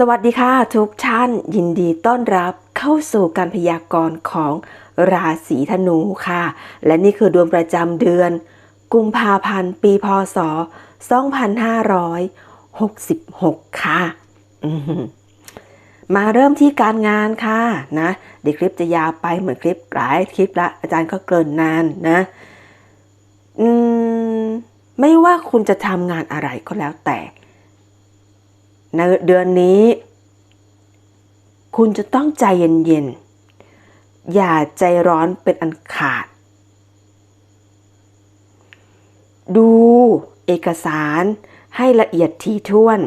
สวัสดีค่ะทุกท่านยินดีต้อนรับเข้าสู่การพยากรณ์ของราศีธนูค่ะ และนี่คือดวงประจำเดือน กุมภาพันธ์ ปีพศ 2566 ค่ะ มาเริ่มที่การงานค่ะนะเดี๋ยวคลิปจะยาวไปเหมือนคลิปหลายคลิปละอาจารย์ก็เกินนานนะอืมไม่ว่าคุณจะทำงานอะไรก็แล้วแต่ ในเดือนนี้ คุณจะต้องใจเย็นๆ อย่าใจร้อนเป็นอันขาด ดูเอกสารให้ละเอียดถี่ถ้วน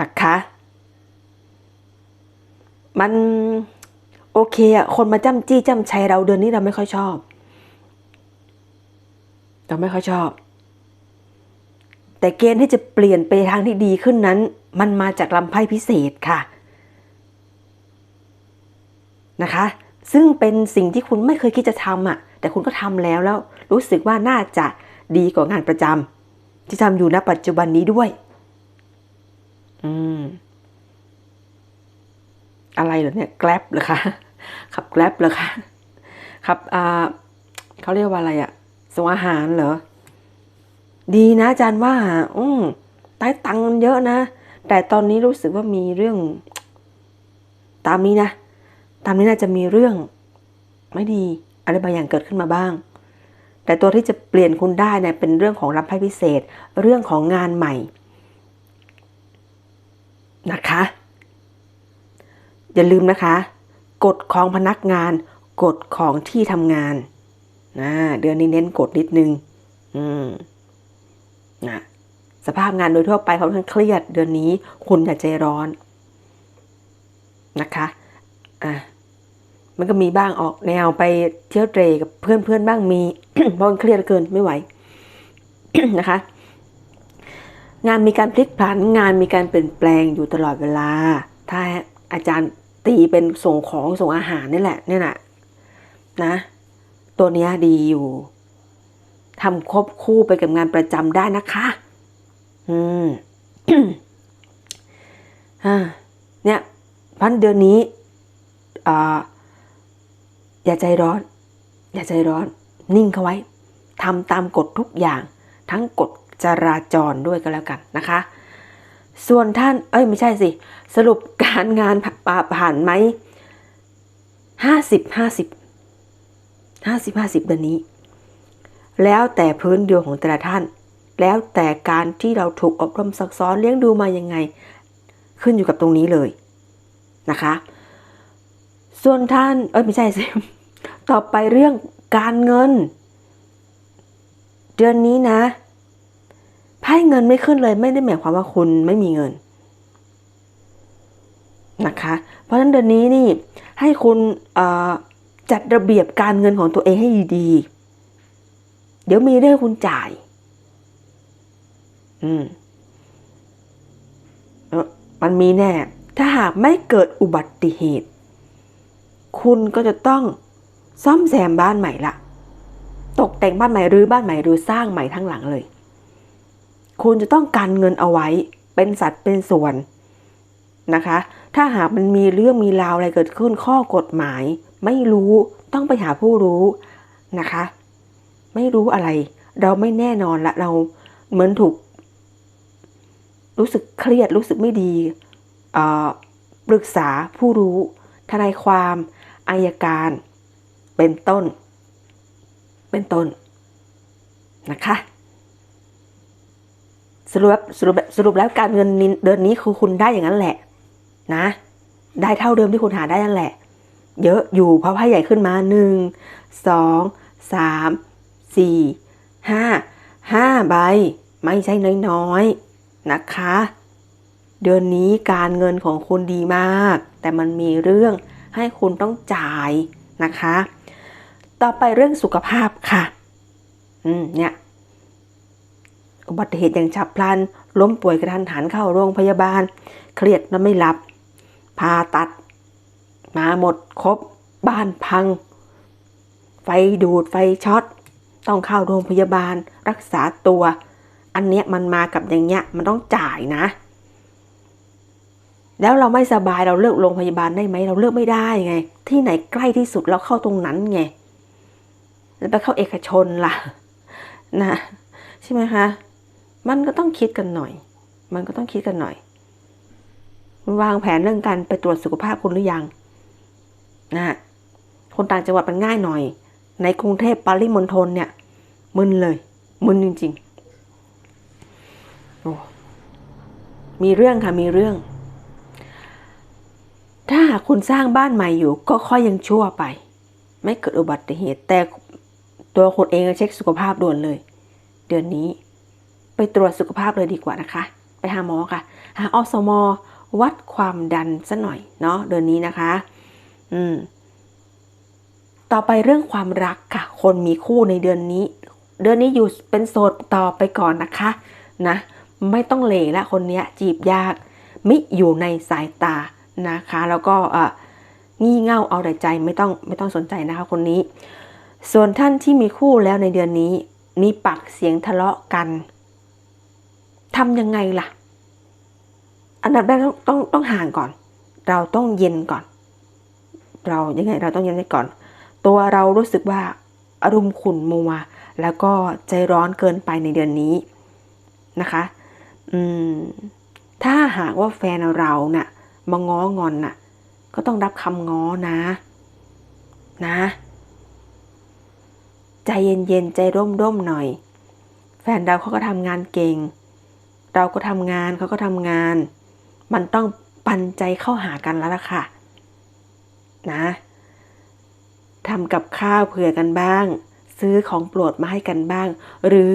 นะคะ มันโอเคอะคนมาจ้ำจี้จ้ำชัยเราเดือนนี้เราไม่ค่อยชอบ เราไม่ค่อยชอบ แต่เกณฑ์ที่จะเปลี่ยนไปทางที่ดีขึ้นนั้น มันมาจากลำไพ่พิเศษค่ะนะคะ ซึ่งเป็นสิ่งที่คุณไม่เคยคิดจะทำอะ แต่คุณก็ทำแล้วแล้วรู้สึกว่าน่าจะดีกว่างานประจำที่ทำอยู่ณปัจจุบันนี้ด้วย อืม อะไรเหรอเนี่ยแกลบเหรอคะขับแกลบเหรอคะขับอ่าเขาเรียกว่าอะไรอะส่งอาหารเหรอ ดีนะอาจารย์ว่า อืมได้ตังค์เยอะนะ แต่ตอนนี้รู้สึกว่ามีเรื่อง ตามนี้นะ ตามนี้น่าจะมีเรื่อง ไม่ดีอะไรบางอย่างเกิดขึ้นมาบ้าง แต่ตัวที่จะเปลี่ยนคุณได้เนี่ยเป็นเรื่องของรับไพ่พิเศษ เรื่องของงานใหม่นะคะ อย่าลืมนะคะ กฎของพนักงาน กฎของที่ทำงานนะเดือนนี้เน้นกฎนิดนึง อืม นะสภาพงานโดยทั่วไปเขาค่อนข้างเครียดเดือนนี้ คุณอย่าใจร้อนนะคะอะมันก็มีบ้างออกแนวไปเที่ยวเตรกับเพื่อนเพื่อนบ้างมีเพราะมันเครียดเกินไม่ไหวนะคะ งานมีการพลิกผันงานมีการเปลี่ยนแปลงอยู่ตลอดเวลา ถ้าอาจารย์ตีเป็นส่งของส่งอาหารนี่แหละนี่ยนะนะ ตัวเนี้ยดีอยู่ ทำควบคู่ไปกับงานประจำได้นะคะ อืมอ่าเนี่ยพันเดือนนี้อ่าอย่าใจร้อน อย่าใจร้อน นิ่งเขาไว้ทำตามกฎทุกอย่าง ทั้งกฎจราจรด้วยก็แล้วกันนะคะ ส่วนท่าน เอ้ยไม่ใช่สิ สรุปการงานผ่านไหมห้าสิบห้าสิบห้าสิบห้าสิบเดือนนี้ แล้วแต่พื้นดวงของแต่ละท่าน แล้วแต่การที่เราถูกอบรมซักซ้อนเลี้ยงดูมายังไง ขึ้นอยู่กับตรงนี้เลยนะคะ ส่วนท่าน เอ้ยไม่ใช่สิต่อไปเรื่องการเงิน เดือนนี้นะไพ่เงินไม่ขึ้นเลยไม่ได้หมายความว่าคุณไม่มีเงินนะคะ เพราะฉะนั้นเดือนนี้นี่ให้คุณจัดระเบียบการเงินของตัวเองให้ดีๆ เดี๋ยวมีเรื่องคุณจ่าย อืมมันมีแน่ ถ้าหากไม่เกิดอุบัติเหตุ คุณก็จะต้องซ่อมแซมบ้านใหม่ละ ตกแต่งบ้านใหม่หรือบ้านใหม่หรือสร้างใหม่ทั้งหลังเลย คุณจะต้องการเงินเอาไว้ เป็นสัตว์เป็นส่วนนะคะ ถ้าหากมันมีเรื่องมีราวอะไรเกิดขึ้นข้อกฎหมาย ไม่รู้ต้องไปหาผู้รู้นะคะ ไม่รู้อะไร เราไม่แน่นอนละเราเหมือนถูก รู้สึกเครียดรู้สึกไม่ดีปรึกษาผู้รู้ ทนายความอายการ เป็นต้น เป็นต้นนะคะสรุปสรุปสรุปแล้วการเงินเดือนนี้คือคุณได้อย่างนั้นแหละ นะ ได้เท่าเดิมที่คุณหาได้นั่นแหละ เยอะอยู่เพราะไพ่ใหญ่ขึ้นมาหนึ่งสองสาม สี่ห้าห้าใบ ไม่ใช่น้อยๆนะคะ เดือนนี้การเงินของคุณดีมาก แต่มันมีเรื่องให้คุณต้องจ่ายนะคะ ต่อไปเรื่องสุขภาพค่ะ อืมเนี่ยอุบัติเหตุอย่างฉับพลัน ล้มป่วยกระทันหันเข้าโรงพยาบาล เครียดนอนไม่หลับผ่าตัด มาหมดครบ บ้านพัง ไฟดูดไฟช็อต ต้องเข้าโรงพยาบาลรักษาตัว อันเนี้ยมันมากับอย่างเงี้ยมันต้องจ่ายนะ แล้วเราไม่สบายเราเลือกโรงพยาบาลได้ไหมเราเลือกไม่ได้ไง ที่ไหนใกล้ที่สุดเราเข้าตรงนั้นไงแล้วไปเข้าเอกชนล่ะนะใช่ไหมคะมันก็ต้องคิดกันหน่อย มันก็ต้องคิดกันหน่อย วางแผนเรื่องการไปตรวจสุขภาพคุณหรือยังนะคนต่างจังหวัดมันง่ายหน่อย ในกรุงเทพปริมณฑลเนี่ย มึนเลย มึนจริงๆโอ้มีเรื่องค่ะมีเรื่อง ถ้าหากคุณสร้างบ้านใหม่อยู่ ก็ค่อยยังชั่วไป ไม่เกิดอุบัติเหตุ แต่ตัวคุณเองเช็คสุขภาพด่วนเลย เดือนนี้ ไปตรวจสุขภาพเลยดีกว่านะคะ ไปหาหมอค่ะ หาอสมวัดความดันซะหน่อยเนาะเดือนนี้นะคะ อืม ต่อไปเรื่องความรักค่ะ คนมีคู่ในเดือนนี้ เดือนนี้อยู่เป็นโสดต่อไปก่อนนะคะนะไม่ต้องเหล่ละคนเนี้ยจีบยาก ไม่อยู่ในสายตานะคะ แล้วก็เอ่องี่เง่าเอาแต่ใจไม่ต้องไม่ต้องสนใจนะคะคนนี้ ส่วนท่านที่มีคู่แล้วในเดือนนี้ มีปากเสียงทะเลาะกันทำยังไงล่ะ อันดับแรกต้องต้องต้องห่างก่อน เราต้องเย็นก่อน เรายังไงเราต้องเย็นไว้ก่อน ตัวเรารู้สึกว่าอารมณ์ขุ่นมัว แล้วก็ใจร้อนเกินไปในเดือนนี้นะคะอืมถ้าหากว่าแฟนเราน่ะมาง้องอนน่ะ ก็ต้องรับคำง้อนะ นะ ใจเย็นๆใจร่มๆหน่อย แฟนเราเขาก็ทำงานเก่ง เราก็ทำงานเขาก็ทำงาน มันต้องปันใจเข้าหากันแล้วล่ะค่ะ นะทำกับข้าวเผื่อกันบ้าง ซื้อของโปรดมาให้กันบ้าง หรือ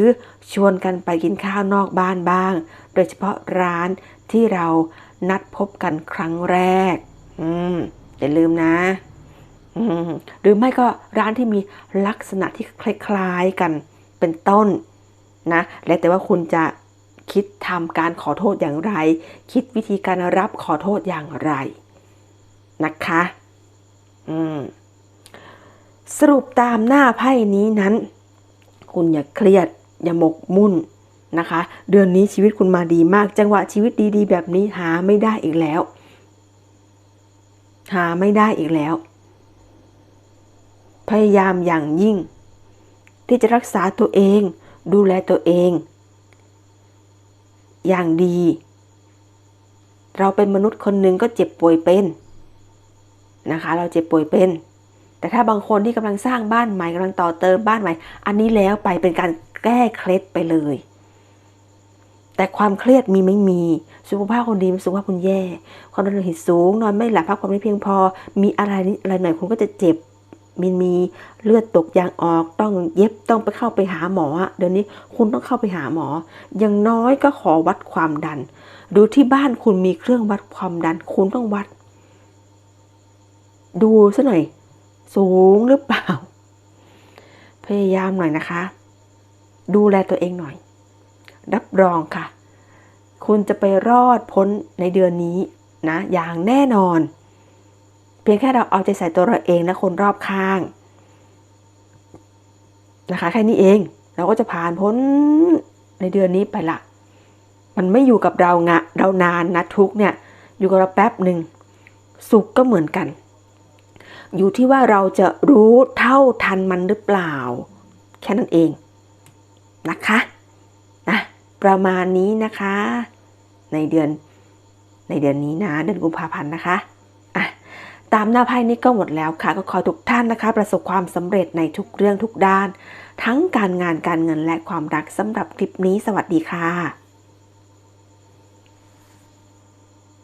ชวนกันไปกินข้าวนอกบ้านบ้าง โดยเฉพาะร้านที่เรานัดพบกันครั้งแรก อืมอย่าลืมนะอืมหรือไม่ก็ร้านที่มีลักษณะที่คล้ายๆกันเป็นต้นนะ แล้วแต่ว่าคุณจะคิดทำการขอโทษอย่างไร คิดวิธีการรับขอโทษอย่างไร นะคะ อืม สรุปตามหน้าไพ่นี้นั้น คุณอย่าเครียด อย่าหมกมุ่นนะคะ เดือนนี้ชีวิตคุณมาดีมาก จังหวะชีวิตดีๆ แบบนี้หาไม่ได้อีกแล้ว หาไม่ได้อีกแล้ว พยายามอย่างยิ่ง ที่จะรักษาตัวเอง ดูแลตัวเอง อย่างดี เราเป็นมนุษย์คนหนึ่งก็เจ็บป่วยเป็นนะคะ เราเจ็บป่วยเป็น แต่ถ้าบางคนที่กำลังสร้างบ้านใหม่กำลังต่อเติมบ้านใหม่ อันนี้แล้วไปเป็นการแก้เคล็ดไปเลย แต่ความเครียดมีไม่มี สุขภาพคนดีสุขภาพคนแย่ ความดันโลหิตสูง นอนไม่หลับพักผ่อนไม่เพียงพอ มีอะไรนิดอะไรหน่อยคุณก็จะเจ็บมีมีเลือดตกยางออกต้องเย็บต้องไปเข้าไปหาหมอเดี๋ยวนี้คุณต้องเข้าไปหาหมอ อย่างน้อยก็ขอวัดความดัน ดูที่บ้านคุณมีเครื่องวัดความดัน คุณต้องวัด ดูซะหน่อย สูงหรือเปล่า พยายามหน่อยนะคะ ดูแลตัวเองหน่อย รับรองค่ะ คุณจะไปรอดพ้นในเดือนนี้นะ อย่างแน่นอน เพียงแค่เราเอาใจใส่ตัวเราเองและคนรอบข้าง นะคะ แค่นี้เอง เราก็จะผ่านพ้นในเดือนนี้ไปละมันไม่อยู่กับเรางะเรานานนะทุกเนี่ย อยู่กับเราแป๊บหนึ่งสุขก็เหมือนกัน อยู่ที่ว่าเราจะรู้เท่าทันมันหรือเปล่า แค่นั้นเองนะคะนะประมาณนี้นะคะ ในเดือนในเดือนนี้นะเดือนกุมภาพันธ์นะคะอะตามหน้าไพ่นี้ก็หมดแล้วค่ะ ก็ขอทุกท่านนะคะ ประสบความสำเร็จในทุกเรื่องทุกด้าน ทั้งการงานการเงินและความรักสำหรับคลิปนี้สวัสดีค่ะ